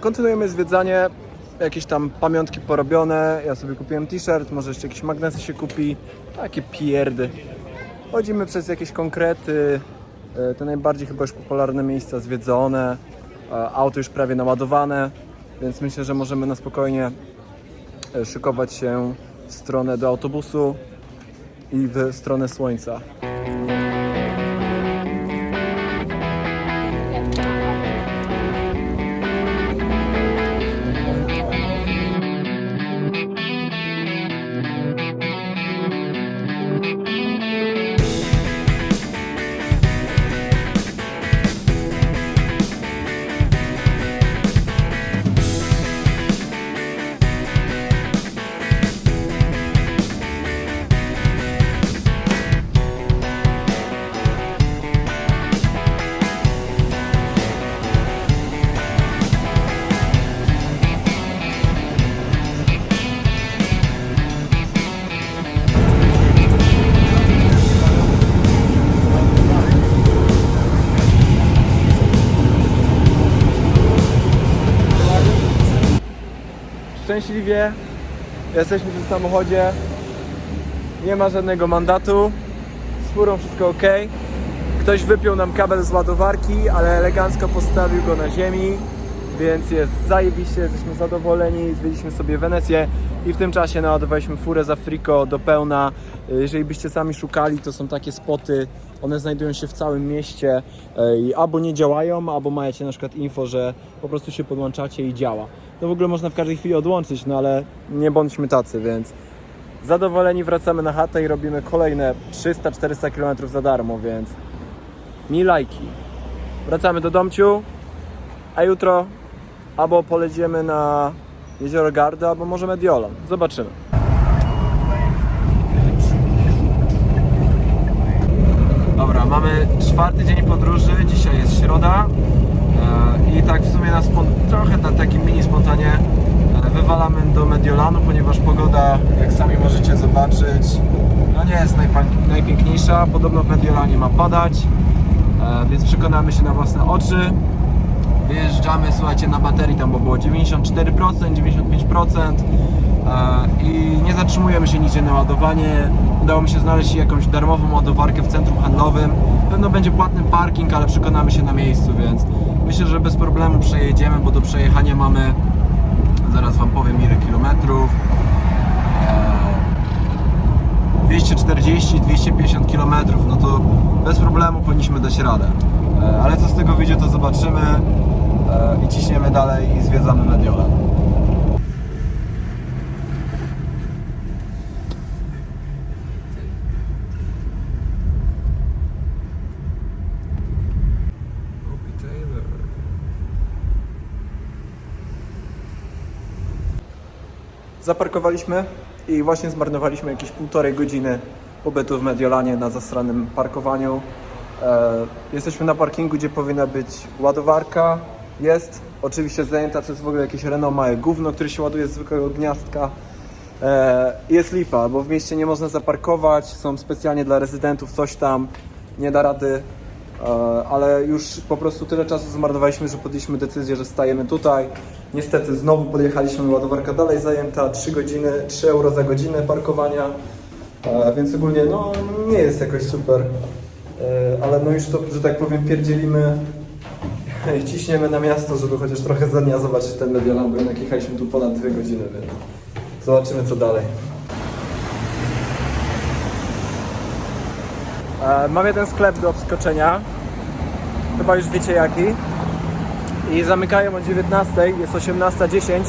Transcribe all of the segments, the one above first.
kontynuujemy zwiedzanie, jakieś tam pamiątki porobione, ja sobie kupiłem t-shirt, może jeszcze jakieś magnesy się kupi, takie pierdy. Chodzimy przez jakieś konkrety, e, te najbardziej chyba już popularne miejsca zwiedzone, e, auto już prawie naładowane, więc myślę, że możemy na spokojnie e, szykować się w stronę do autobusu i w stronę słońca. Szczęśliwie jesteśmy w samochodzie. Nie ma żadnego mandatu. Z furą wszystko ok. Ktoś wypiął nam kabel z ładowarki, ale elegancko postawił go na ziemi. Więc jest zajebiście, jesteśmy zadowoleni. Zwiedziliśmy sobie Wenecję i w tym czasie naładowaliśmy furę z Afriko do pełna. Jeżeli byście sami szukali, to są takie spoty. One znajdują się w całym mieście e, i albo nie działają, albo macie na przykład info, że po prostu się podłączacie i działa. No w ogóle można w każdej chwili odłączyć, no ale nie bądźmy tacy, więc zadowoleni wracamy na chatę i robimy kolejne 300-400 km za darmo, więc mi lajki. Wracamy do domciu, a jutro albo polecimy na jezioro Garda, albo może Mediolan. Zobaczymy. Dobra, mamy czwarty dzień podróży, dzisiaj jest środa e, i tak w sumie na trochę na takim mini spontanie e, wywalamy do Mediolanu, ponieważ pogoda, jak sami możecie zobaczyć, no nie jest najpiękniejsza. Podobno w Mediolanie ma padać, e, więc przekonamy się na własne oczy. Wyjeżdżamy, słuchajcie, na baterii tam bo było 94%, 95% e, i nie zatrzymujemy się nigdzie na ładowanie. Udało mi się znaleźć jakąś darmową ładowarkę w centrum handlowym. Pewno będzie płatny parking, ale przekonamy się na miejscu, więc myślę, że bez problemu przejedziemy, bo do przejechania mamy, zaraz Wam powiem ile kilometrów. E, 240-250 km, no to bez problemu powinniśmy dać radę. E, Ale co z tego wyjdzie, to zobaczymy E, i ciśniemy dalej i zwiedzamy Mediolan. Zaparkowaliśmy i właśnie zmarnowaliśmy jakieś półtorej godziny pobytu w Mediolanie na zastranym parkowaniu. E, jesteśmy na parkingu, gdzie powinna być ładowarka. Jest oczywiście zajęta przez w ogóle jakieś Renault małe gówno, które się ładuje z zwykłego gniazdka. E, jest lipa, bo w mieście nie można zaparkować, są specjalnie dla rezydentów coś tam, nie da rady. E, ale już po prostu tyle czasu zmarnowaliśmy, że podjęliśmy decyzję, że stajemy tutaj. Niestety znowu podjechaliśmy, ładowarka dalej zajęta, 3 godziny, 3 euro za godzinę parkowania, e, więc ogólnie no nie jest jakoś super, E, ale no już to, że tak powiem, pierdzielimy i ciśniemy na miasto, żeby chociaż trochę za dnia zobaczyć ten Mediolan, bo jechaliśmy tu ponad 2 godziny, więc zobaczymy co dalej. Mam jeden sklep do obskoczenia. Chyba już wiecie jaki. I zamykają o 19, jest 18.10.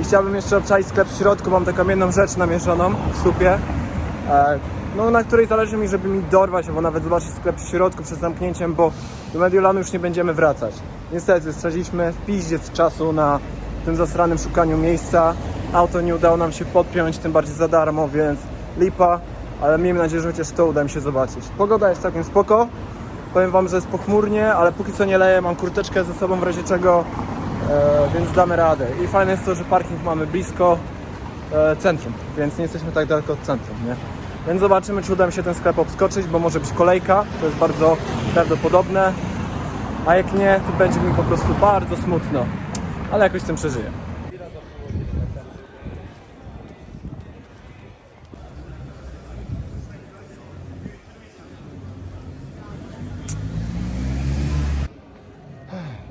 I chciałbym jeszcze obczaić sklep w środku. Mam taką jedną rzecz namierzoną w supie. E, No, na której zależy mi, żeby mi dorwać, albo nawet zobaczyć sklep w środku przed zamknięciem, bo do Mediolanu już nie będziemy wracać. Niestety, straciliśmy w czasu na tym zasranym szukaniu miejsca. Auto nie udało nam się podpiąć, tym bardziej za darmo, więc lipa, ale miejmy nadzieję, że chociaż to uda mi się zobaczyć. Pogoda jest całkiem spoko. Powiem Wam, że jest pochmurnie, ale póki co nie leje, mam kurteczkę ze sobą w razie czego, e, więc damy radę. I fajne jest to, że parking mamy blisko e, centrum, więc nie jesteśmy tak daleko od centrum, nie? Więc zobaczymy, czy uda mi się ten sklep obskoczyć, bo może być kolejka, to jest bardzo prawdopodobne, a jak nie, to będzie mi po prostu bardzo smutno. ale jakoś z tym przeżyję.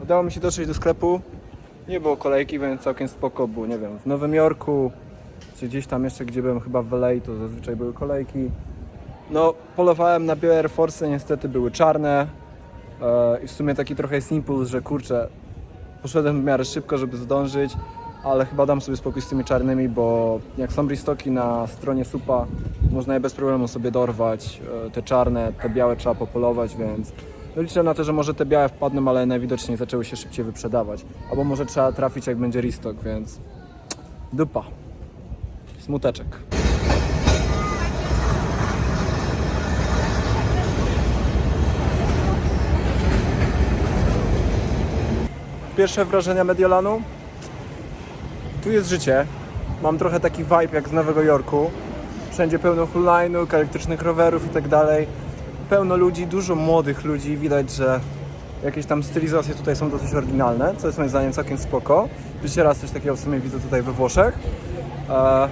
Udało mi się dotrzeć do sklepu. Nie było kolejki, więc całkiem spoko było, nie wiem, w Nowym Jorku, czy gdzieś tam jeszcze, gdzie byłem chyba w LA, to zazwyczaj były kolejki. No, polowałem na białe Air Force, niestety były czarne. E, I w sumie taki trochę jest impuls, że kurczę, poszedłem w miarę szybko, żeby zdążyć, ale chyba dam sobie spokój z tymi czarnymi, bo jak są restocki na stronie supa, można je bez problemu sobie dorwać. E, Te czarne, te białe trzeba popolować, więc liczę na to, że może te białe wpadną, ale najwidoczniej zaczęły się szybciej wyprzedawać. Albo może trzeba trafić, jak będzie restock, więc dupa. Smuteczek. Pierwsze wrażenia Mediolanu? Tu jest życie. Mam trochę taki vibe jak z Nowego Jorku. Wszędzie pełno hulajnóg, elektrycznych rowerów i tak dalej. Pełno ludzi, dużo młodych ludzi. Widać, że jakieś tam stylizacje tutaj są dosyć oryginalne, co jest moim zdaniem całkiem spoko. Pierwszy raz coś takiego w sumie widzę tutaj we Włoszech. E,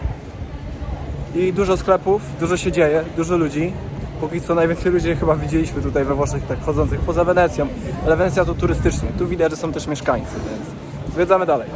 I dużo sklepów, dużo się dzieje, dużo ludzi. Póki co najwięcej ludzi chyba widzieliśmy tutaj we Włoszech, tak chodzących poza Wenecją. Ale Wenecja to turystycznie. Tu widać, że są też mieszkańcy, więc zwiedzamy dalej.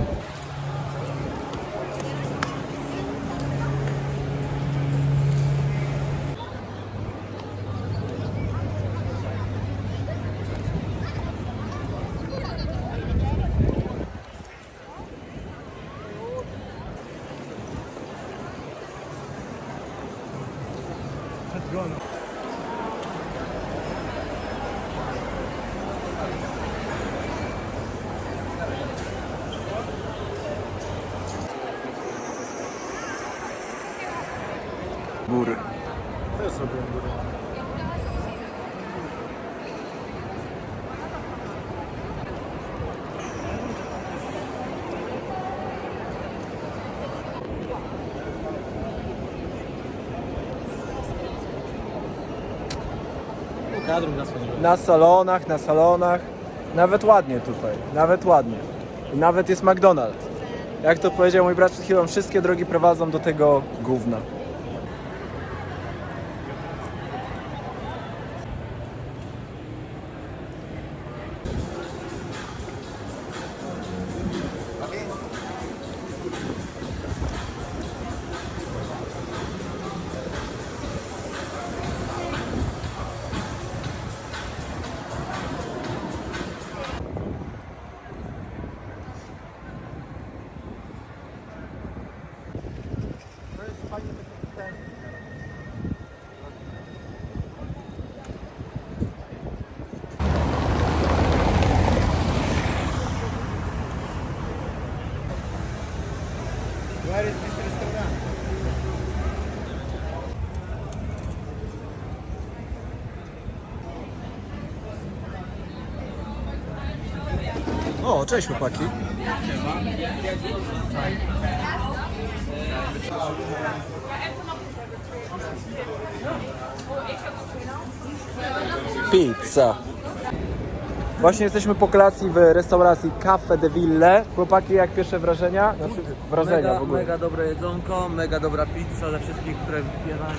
Góry. Na salonach, na salonach. Nawet ładnie tutaj, nawet ładnie. I nawet jest McDonald's. Jak to powiedział mój brat przed chwilą, wszystkie drogi prowadzą do tego gówna. O, cześć chłopaki. Pizza. Właśnie jesteśmy po kolacji w restauracji Cafe de Ville. Chłopaki, jak pierwsze wrażenia? Znaczy, wrażenia Mega, w ogóle. mega dobre jedzonko, mega dobra pizza ze wszystkich, które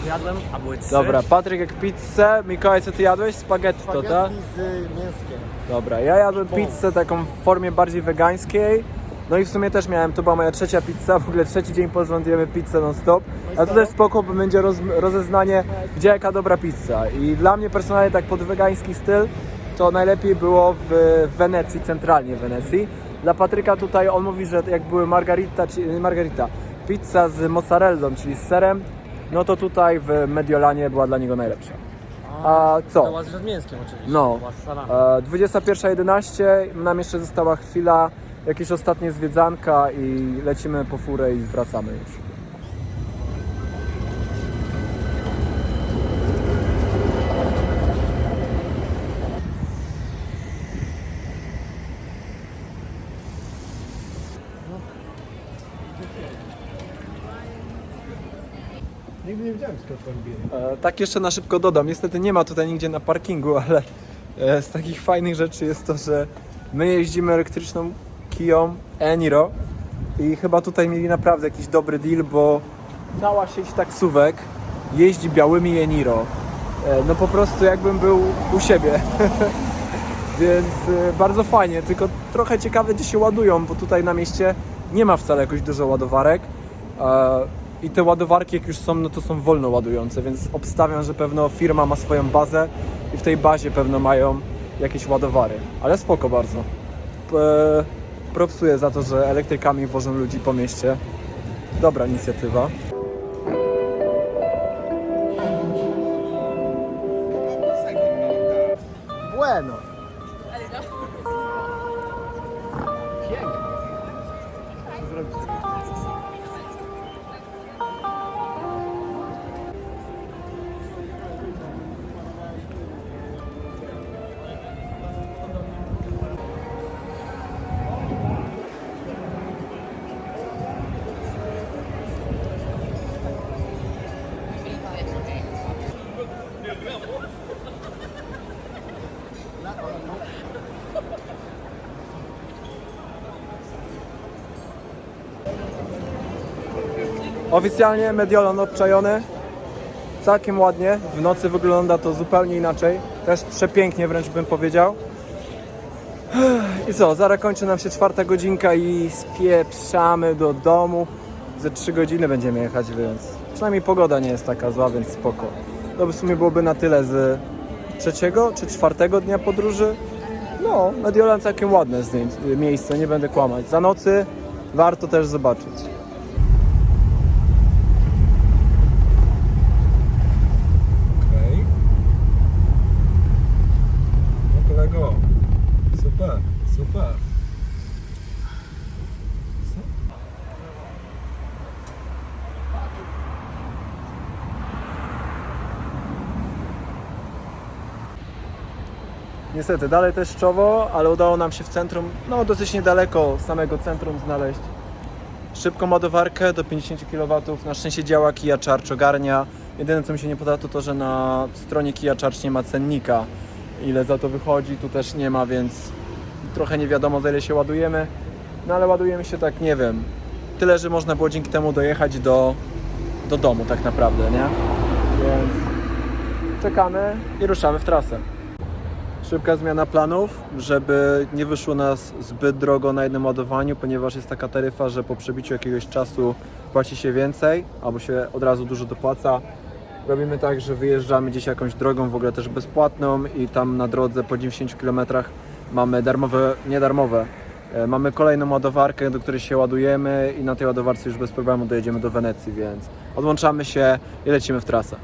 jadłem, a były trzy. Dobra, Patryk jak pizzę. Mikołaj, co ty jadłeś? Spaghetti, to, tak? Spaghetti z mięskiem. Dobra, ja jadłem pizzę taką w formie bardziej wegańskiej. No i w sumie też miałem, to była moja trzecia pizza, w ogóle trzeci dzień pod rząd jemy pizzę non stop. A też spoko, bo będzie roz, rozeznanie, gdzie jaka dobra pizza. I dla mnie personalnie tak pod wegański styl, to najlepiej było w Wenecji, centralnie w Wenecji. Dla Patryka tutaj, on mówi, że jak były margarita, margarita, pizza z mozzarellą, czyli z serem, no to tutaj w Mediolanie była dla niego najlepsza. A co? To z mięskiem oczywiście. No. była z salami. E, 21.11, nam jeszcze została chwila, jakieś ostatnie zwiedzanka i lecimy po furę i wracamy już. Nigdy nie E, tak jeszcze na szybko dodam, niestety nie ma tutaj nigdzie na parkingu, ale e, z takich fajnych rzeczy jest to, że my jeździmy elektryczną Kiją Eniro i chyba tutaj mieli naprawdę jakiś dobry deal, bo cała sieć taksówek jeździ białymi Eniro. E, No po prostu jakbym był u siebie. Więc bardzo fajnie, tylko trochę ciekawe gdzie się ładują, bo tutaj na mieście nie ma wcale jakoś dużo ładowarek. I te ładowarki jak już są, no to są wolno ładujące, więc obstawiam, że pewno firma ma swoją bazę i w tej bazie pewno mają jakieś ładowary. Ale spoko bardzo. E, Propsuję za to, że elektrykami wożą ludzi po mieście. Dobra inicjatywa. Bueno. Oficjalnie Mediolan obczajony. Całkiem ładnie. W nocy wygląda to zupełnie inaczej. Też przepięknie wręcz bym powiedział. I co, zaraz kończy nam się czwarta godzinka i spieprzamy do domu. Ze trzy godziny będziemy jechać, więc przynajmniej pogoda nie jest taka zła, więc spoko. To w sumie byłoby na tyle z trzeciego czy czwartego dnia podróży. No, Mediolan całkiem ładne miejsce, nie będę kłamać. Za nocy warto też zobaczyć. Okej. No super, super. Niestety, dalej też czoło, ale udało nam się w centrum, no dosyć niedaleko samego centrum znaleźć szybką ładowarkę do 50 kW. Na szczęście działa Kia Charge ogarnia. Jedyne co mi się nie podoba to to, że na stronie Kia Charge nie ma cennika. Ile za to wychodzi, tu też nie ma, więc trochę nie wiadomo za ile się ładujemy. No ale ładujemy się tak, nie wiem, tyle, że można było dzięki temu dojechać do, do domu tak naprawdę, nie? Więc czekamy i ruszamy w trasę. Szybka zmiana planów, żeby nie wyszło nas zbyt drogo na jednym ładowaniu, ponieważ jest taka taryfa, że po przebiciu jakiegoś czasu płaci się więcej, albo się od razu dużo dopłaca. Robimy tak, że wyjeżdżamy gdzieś jakąś drogą, w ogóle też bezpłatną i tam na drodze po 90 km mamy darmowe, nie darmowe, e, mamy kolejną ładowarkę, do której się ładujemy i na tej ładowarce już bez problemu dojedziemy do Wenecji, więc odłączamy się i lecimy w trasę.